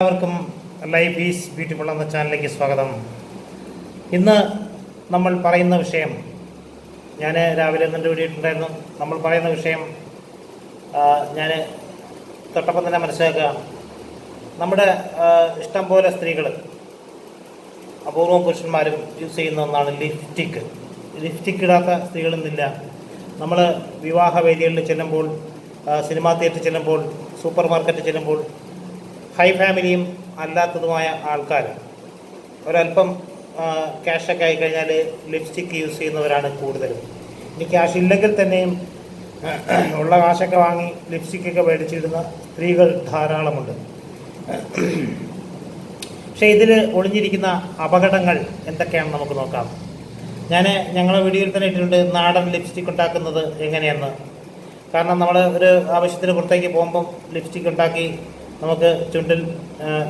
എല്ലാവർക്കും life is beautiful എന്ന ചാനലിലേക്ക് സ്വാഗതം. ഇന്ന് നമ്മൾ പറയുന്ന വിഷയം ഞാൻ രാവിലെ നിന്റെ വീടിയിട്ടുണ്ടായിരുന്നു നമ്മൾ പറയുന്ന വിഷയം ഞാൻ തൊട്ടപ്പം തന്നെ മനസ്സിലാക്കുക. നമ്മുടെ ഇഷ്ടം പോലെ സ്ത്രീകൾ അപൂർവം പുരുഷന്മാരും യൂസ് ചെയ്യുന്ന ഒന്നാണ് ലിപ്സ്റ്റിക്ക് ലിപ്സ്റ്റിക്ക് ഇടാത്ത സ്ത്രീകളൊന്നുമില്ല. നമ്മൾ വിവാഹ വേദികളിൽ ചെല്ലുമ്പോൾ സിനിമാ തിയേറ്ററിൽ ചെല്ലുമ്പോൾ സൂപ്പർ മാർക്കറ്റിൽ ചെല്ലുമ്പോൾ ഹൈ ഫാമിലിയും അല്ലാത്തതുമായ ആൾക്കാർ. ഒരല്പം ക്യാഷൊക്കെ ആയിക്കഴിഞ്ഞാൽ ലിപ്സ്റ്റിക്ക് യൂസ് ചെയ്യുന്നവരാണ് കൂടുതലും. ഇനി ക്യാഷ് ഇല്ലെങ്കിൽ തന്നെയും ഉള്ള കാശൊക്കെ വാങ്ങി ലിപ്സ്റ്റിക്കൊക്കെ മേടിച്ചിടുന്ന സ്ത്രീകൾ ധാരാളമുണ്ട്. പക്ഷേ ഇതിൽ ഒളിഞ്ഞിരിക്കുന്ന അപകടങ്ങൾ എന്തൊക്കെയാണെന്ന് നമുക്ക് നോക്കാം. ഞാൻ ഞങ്ങളെ വീഡിയോയിൽ തന്നെ ഇട്ടിട്ടുണ്ട് നാടൻ ലിപ്സ്റ്റിക് ഉണ്ടാക്കുന്നത് എങ്ങനെയെന്ന്. കാരണം നമ്മൾ ഒരു ആവശ്യത്തിന് പുറത്തേക്ക് പോകുമ്പം ലിപ്സ്റ്റിക് ഉണ്ടാക്കി നമുക്ക് ചുണ്ടിൽ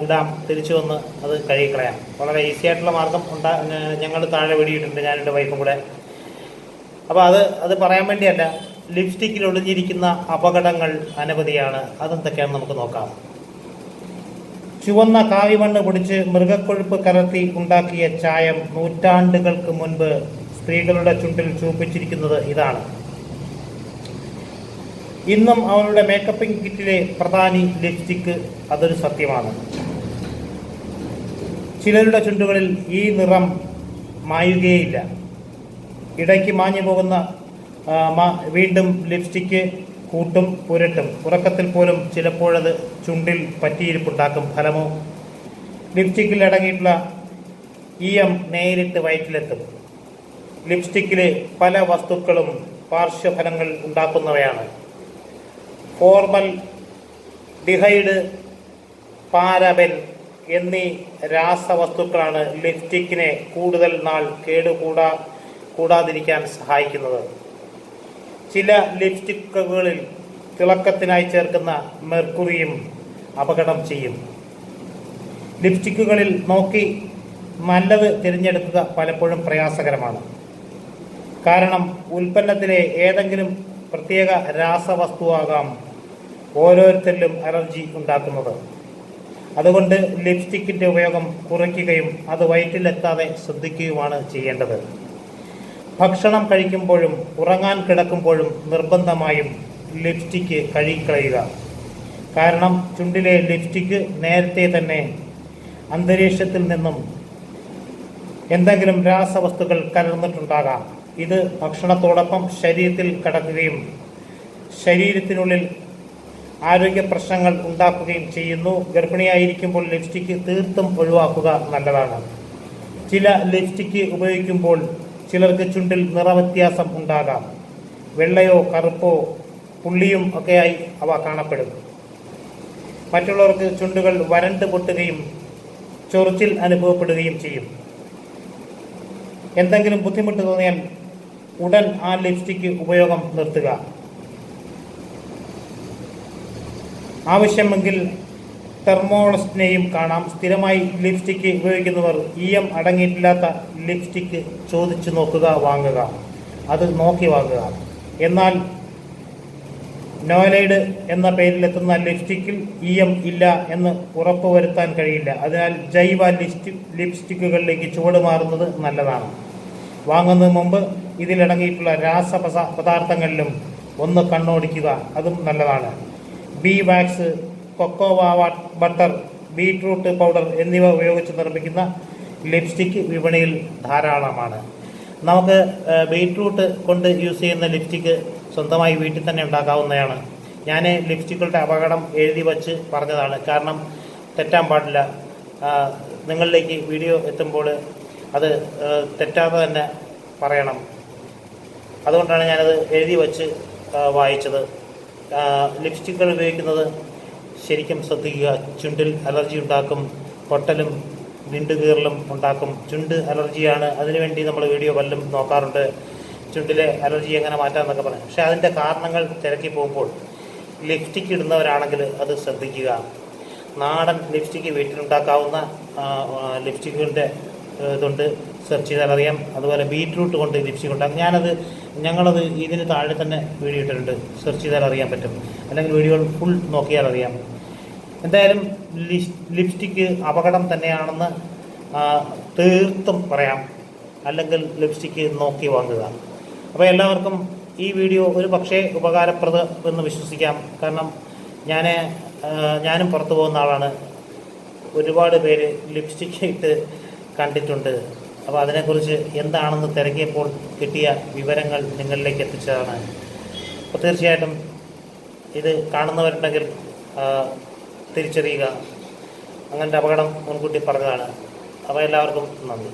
ഇടാം തിരിച്ചു വന്ന് അത് കഴുകിക്കളയാം വളരെ ഈസി ആയിട്ടുള്ള മാർഗം ഉണ്ടാ ഞങ്ങൾ താഴെ വെടിയിട്ടുണ്ട് ഞാൻ എന്റെ വൈഫും കൂടെ. അപ്പോൾ അത് അത് പറയാൻ വേണ്ടിയല്ല ലിപ്സ്റ്റിക്കിൽ ഒളിഞ്ഞിരിക്കുന്ന അപകടങ്ങൾ അനവധിയാണ്. അതെന്തൊക്കെയാണെന്ന് നമുക്ക് നോക്കാം. ചുവന്ന കാവിമണ്ണ് പൊടിച്ച് മൃഗക്കൊഴുപ്പ് കലർത്തി ഉണ്ടാക്കിയ ചായം നൂറ്റാണ്ടുകൾക്ക് മുൻപ് സ്ത്രീകളുടെ ചുണ്ടിൽ ചൂപ്പിച്ചിരിക്കുന്നത് ഇതാണ്. ഇന്നും അവരുടെ മേക്കപ്പിംഗ് കിറ്റിലെ പ്രധാനി ലിപ്സ്റ്റിക്ക് അതൊരു സത്യമാണ്. ചിലരുടെ ചുണ്ടുകളിൽ ഈ നിറം മായുകയില്ല. ഇടയ്ക്ക് മാഞ്ഞു പോകുന്ന വീണ്ടും ലിപ്സ്റ്റിക്ക് കൂട്ടും പുരട്ടും. ഉറക്കത്തിൽ പോലും ചിലപ്പോഴത് ചുണ്ടിൽ പറ്റിയിരിപ്പുണ്ടാക്കും ഫലമോ? ലിപ്സ്റ്റിക്കിൽ അടങ്ങിയിട്ടുള്ള ഈയം നേരിട്ട് വയറ്റിലെത്തും. ലിപ്സ്റ്റിക്കിലെ പല വസ്തുക്കളും പാർശ്വഫലങ്ങൾ ഉണ്ടാക്കുന്നവയാണ്. ഫോർമൽ ഡിഹൈഡ് പാരബൻ എന്നീ രാസവസ്തുക്കളാണ് ലിപ്സ്റ്റിക്കിനെ കൂടുതൽ നാൾ കേടുകൂടാ കൂടാതിരിക്കാൻ സഹായിക്കുന്നത്. ചില ലിപ്സ്റ്റിക്കുകളിൽ തിളക്കത്തിനായി ചേർക്കുന്ന മെർക്കുറിയും അപകടം ചെയ്യും. ലിപ്സ്റ്റിക്കുകളിൽ നോക്കി നല്ലത് തിരഞ്ഞെടുക്കുക പലപ്പോഴും പ്രയാസകരമാണ്. കാരണം ഉൽപ്പന്നത്തിലെ ഏതെങ്കിലും പ്രത്യേക രാസവസ്തുവാകാം. ഓരോരുത്തരിലും അലർജി ഉണ്ടാക്കുന്നത്. അതുകൊണ്ട് ലിപ്സ്റ്റിക്കിന്റെ ഉപയോഗം കുറയ്ക്കുകയും അത് വയറ്റിലെത്താതെ ശ്രദ്ധിക്കുകയുമാണ് ചെയ്യേണ്ടത്. ഭക്ഷണം കഴിക്കുമ്പോഴും ഉറങ്ങാൻ കിടക്കുമ്പോഴും നിർബന്ധമായും ലിപ്സ്റ്റിക്ക് കഴുകിക്കളയുക. കാരണം ചുണ്ടിലെ ലിപ്സ്റ്റിക്ക് നേരത്തെ തന്നെ അന്തരീക്ഷത്തിൽ നിന്നും എന്തെങ്കിലും രാസവസ്തുക്കൾ കലർന്നിട്ടുണ്ടാകാം. ഇത് ഭക്ഷണത്തോടൊപ്പം ശരീരത്തിൽ കടക്കുകയും ശരീരത്തിനുള്ളിൽ ആരോഗ്യ പ്രശ്നങ്ങൾ ഉണ്ടാക്കുകയും ചെയ്യുന്നു. ഗർഭിണിയായിരിക്കുമ്പോൾ ലിപ്സ്റ്റിക് തീർത്തും ഒഴിവാക്കുക നല്ലതാണ്. ചില ലിപ്സ്റ്റിക് ഉപയോഗിക്കുമ്പോൾ ചിലർക്ക് ചുണ്ടിൽ നിറവ്യത്യാസം ഉണ്ടാകാം. വെള്ളയോ കറുപ്പോ പുള്ളിയും ഒക്കെയായി അവ കാണപ്പെടും. മറ്റുള്ളവർക്ക് ചുണ്ടുകൾ വരണ്ട് പൊട്ടുകയും ചൊറിച്ചിൽ അനുഭവപ്പെടുകയും ചെയ്യും. എന്തെങ്കിലും ബുദ്ധിമുട്ട് തോന്നിയാൽ ഉടൻ ആ ലിപ്സ്റ്റിക് ഉപയോഗം നിർത്തുക. ആവശ്യമെങ്കിൽ തെർമോളസ്റ്റിനെയും കാണാം. സ്ഥിരമായി ലിപ്സ്റ്റിക്ക് ഉപയോഗിക്കുന്നവർ ഇ എം അടങ്ങിയിട്ടില്ലാത്ത ലിപ്സ്റ്റിക്ക് ചോദിച്ചു നോക്കുക വാങ്ങുക. അത് നോക്കി വാങ്ങുക. എന്നാൽ നോലൈഡ് എന്ന പേരിലെത്തുന്ന ലിപ്സ്റ്റിക്കിൽ ഇ എം ഇല്ല എന്ന് ഉറപ്പുവരുത്താൻ കഴിയില്ല. അതിനാൽ ജൈവ ലിസ്റ്റ് ലിപ്സ്റ്റിക്കുകളിലേക്ക് ചുവട് മാറുന്നത് നല്ലതാണ്. വാങ്ങുന്നതിന് മുമ്പ് ഇതിലടങ്ങിയിട്ടുള്ള രാസ പദാർത്ഥങ്ങളിലും ഒന്ന് കണ്ണോടിക്കുക അതും നല്ലതാണ്. Bee wax cocoa butter beetroot powder എന്നിവ ഉപയോഗിച്ച് നിർമ്മിക്കുന്ന ലിപ്സ്റ്റിക് വിപണിയിൽ ധാരാളമാണ്. നമുക്ക് ബീട്രൂട്ട് കൊണ്ട് യൂസ് ചെയ്യുന്ന ലിപ്സ്റ്റിക് സ്വന്തമായി വീട്ടിൽ തന്നെ ഉണ്ടാക്കാവുന്നതാണ്. ഞാൻ ലിപ്സ്റ്റിക്കുകളുടെ അപകടം എഴുതി വച്ച് പറഞ്ഞതാണ്. കാരണം തെറ്റാൻ പാടില്ല. നിങ്ങളിലേക്ക് വീഡിയോ എത്തുമ്പോൾ അത് തെറ്റാതെ തന്നെ പറയണം. അതുകൊണ്ടാണ് ഞാനത് എഴുതി വച്ച് വായിച്ചത്. ലിപ്സ്റ്റിക്കുകൾ ഉപയോഗിക്കുന്നത് ശരിക്കും ശ്രദ്ധിക്കുക. ചുണ്ടിൽ അലർജി ഉണ്ടാക്കും പൊട്ടലും വിണ്ടുകീറലും ഉണ്ടാക്കും. ചുണ്ട് അലർജിയാണ്. അതിനുവേണ്ടി നമ്മൾ വീഡിയോ വല്ലതും നോക്കാറുണ്ട്. ചുണ്ടിലെ അലർജി എങ്ങനെ മാറ്റാം മാറ്റാമെന്നൊക്കെ പറയാം. പക്ഷേ അതിന്റെ കാരണങ്ങൾ തിരക്കി പോകുമ്പോൾ ലിപ്സ്റ്റിക് ഇടുന്നവരാണെങ്കിൽ അത് ശ്രദ്ധിക്കുക. നാടൻ ലിപ്സ്റ്റിക് വീട്ടിലുണ്ടാക്കാവുന്ന ലിപ്സ്റ്റിക്കുകളുടെ ഇതുണ്ട്. സെർച്ച് ചെയ്താൽ അറിയാം. അതുപോലെ ബീറ്റ്റൂട്ട് കൊണ്ട് ലിപ്സ്റ്റിക് ഉണ്ടാക്കും ഞാനത് ഞങ്ങളത് ഇതിന് താഴെ തന്നെ വീഡിയോ ഇട്ടിട്ടുണ്ട്. സെർച്ച് ചെയ്താൽ അറിയാൻ പറ്റും. അല്ലെങ്കിൽ വീഡിയോകൾ ഫുൾ നോക്കിയാൽ അറിയാം. എന്തായാലും ലിപ്സ്റ്റിക്ക് അപകടം തന്നെയാണെന്ന് തീർത്തും പറയാം. അല്ലെങ്കിൽ ലിപ്സ്റ്റിക്ക് നോക്കി വാങ്ങുക. അപ്പോൾ എല്ലാവർക്കും ഈ വീഡിയോ ഒരു പക്ഷേ ഉപകാരപ്രദ എന്ന് വിശ്വസിക്കാം. കാരണം ഞാൻ ഞാനും പുറത്തു പോകുന്ന ആളാണ്. ഒരുപാട് പേര് ലിപ്സ്റ്റിക്ക് ഇട്ട് കണ്ടിട്ടുണ്ട്. അപ്പോൾ അതിനെക്കുറിച്ച് എന്താണെന്ന് തിരക്കിയപ്പോൾ കിട്ടിയ വിവരങ്ങൾ നിങ്ങളിലേക്ക് എത്തിച്ചതാണ്. അപ്പോൾ തീർച്ചയായിട്ടും ഇത് കാണുന്നവരുണ്ടെങ്കിൽ തിരിച്ചറിയുക. അങ്ങനത്തെ അപകടം മുൻകൂട്ടി പറഞ്ഞതാണ്. അപ്പോൾ എല്ലാവർക്കും നന്ദി.